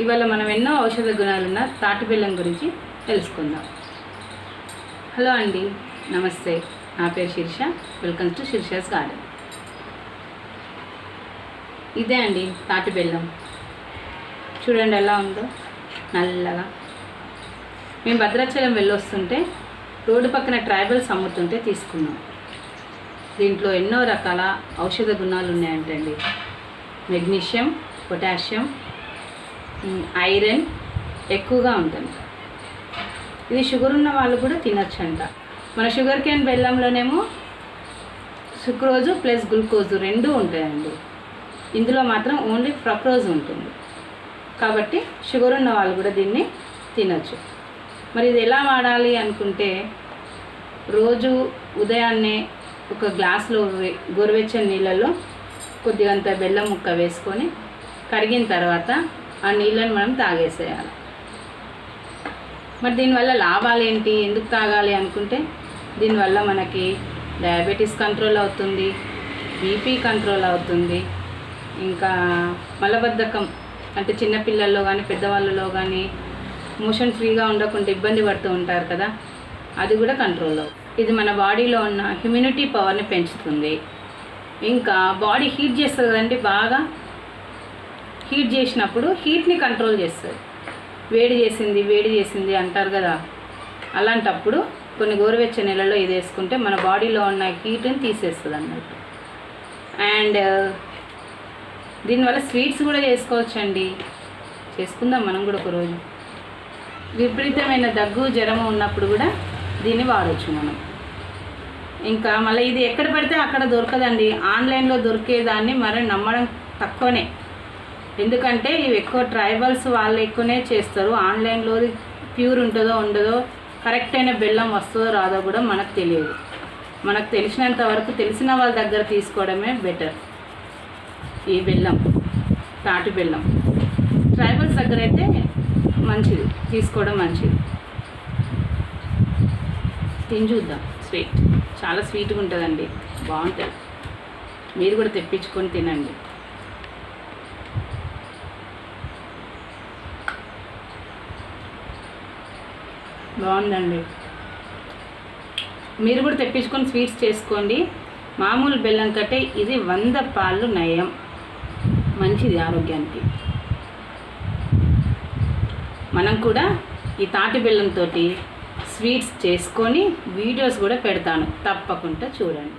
ఇవాళ మనం ఎన్నో ఔషధ గుణాలున్న తాటి బెల్లం గురించి తెలుసుకుందాం. హలో అండి నమస్తే. నా పేరు Sheersha. Welcome to Sheersha's garden ఇదే అండి తాటి బెల్లం చూడండి ఎలా ఉందో. నల్లగా. మేము భద్రాచలం వెళ్ళొస్తుంటే రోడ్డు పక్కన ట్రైబల్స్ అమ్ముతుంటే తీసుకున్నాం. దీంట్లో ఎన్నో రకాల ఔషధ గుణాలు ఉన్నాయంటండి. మెగ్నీషియం పొటాషియం ఐరన్ ఎక్కువగా ఉంటుంది. ఇది షుగర్ ఉన్న వాళ్ళు కూడా తినొచ్చంట. మన షుగర్ కేన్ బెల్లంలోనేమో సుక్రోజు ప్లస్ గ్లూకోజు రెండు ఉంటాయండి. ఇందులో మాత్రం ఓన్లీ ఫ్రక్రోజ్ ఉంటుంది. కాబట్టి షుగర్ ఉన్న వాళ్ళు కూడా దీన్ని తినచ్చు. మరి ఇది ఎలా వాడాలి అనుకుంటే రోజు ఉదయాన్నే ఒక గ్లాసులో గోరువెచ్చని నీళ్ళల్లో కొద్దిగంత బెల్లం ముక్క వేసుకొని కరిగిన తర్వాత ఆ నీళ్ళని మనం తాగేసేయాలి. మరి దీనివల్ల లాభాలు ఏంటి? ఎందుకు తాగాలి అనుకుంటే దీనివల్ల మనకి డయాబెటీస్ కంట్రోల్ అవుతుంది బీపీ కంట్రోల్ అవుతుంది ఇంకా మలబద్ధకం అంటే చిన్నపిల్లల్లో కానీ పెద్దవాళ్ళలో కానీ మోషన్ ఫ్రీగా ఉండకుండా ఇబ్బంది పడుతూ ఉంటారు కదా అది కూడా కంట్రోల్ అవుతుంది ఇది మన బాడీలో ఉన్న హ్యూమినిటీ పవర్ని పెంచుతుంది. ఇంకా బాడీ హీట్ చేస్తుంది కదండి బాగా. హీట్ చేసినప్పుడు హీట్ని కంట్రోల్ చేస్తుంది. వేడి చేసింది వేడి చేసింది అంటారు కదా. అలాంటప్పుడు కొన్ని గోరువెచ్చ నెలలో ఇది వేసుకుంటే మన బాడీలో ఉన్న హీట్ని తీసేస్తుంది అన్నట్టు. అండ్ దీనివల్ల స్వీట్స్ కూడా చేసుకోవచ్చండి. చేసుకుందాం మనం కూడా ఒకరోజు. విపరీతమైన దగ్గు జ్వరము ఉన్నప్పుడు కూడా దీన్ని వాడవచ్చు మనం. ఇంకా మళ్ళీ ఇది ఎక్కడ పడితే అక్కడ దొరకదండి. ఆన్లైన్లో దొరికేదాన్ని మరి నమ్మడం తక్కువనే. ఎందుకంటే ఇవి ఎక్కువ ట్రైబల్స్ వాళ్ళు ఎక్కువనే చేస్తారు. ఆన్లైన్లో ప్యూర్ ఉంటుందో ఉండదో కరెక్ట్ అయిన బెల్లం వస్తుందో రాదో కూడా మనకు తెలియదు. మనకు తెలిసినంత వరకు తెలిసిన వాళ్ళ దగ్గర తీసుకోవడమే బెటర్. ఈ బెల్లం తాటి బెల్లం. ట్రైబల్స్ దగ్గర అయితే మంచిది తీసుకోవడం మంచిది. తిని చూద్దాం. స్వీట్ చాలా స్వీట్గా ఉంటుందండి. బాగుంటుంది. మీరు కూడా తెప్పించుకొని తినండి. బాగుందండి. మీరు కూడా తెప్పించుకొని స్వీట్స్ చేసుకోండి. మామూలు బెల్లం కంటే ఇది వంద పాలు నయం. మంచిది ఆరోగ్యానికి. మనం కూడా ఈ తాటి బెల్లంతో స్వీట్స్ చేసుకొని వీడియోస్ కూడా పెడతాను. తప్పకుండా చూడండి.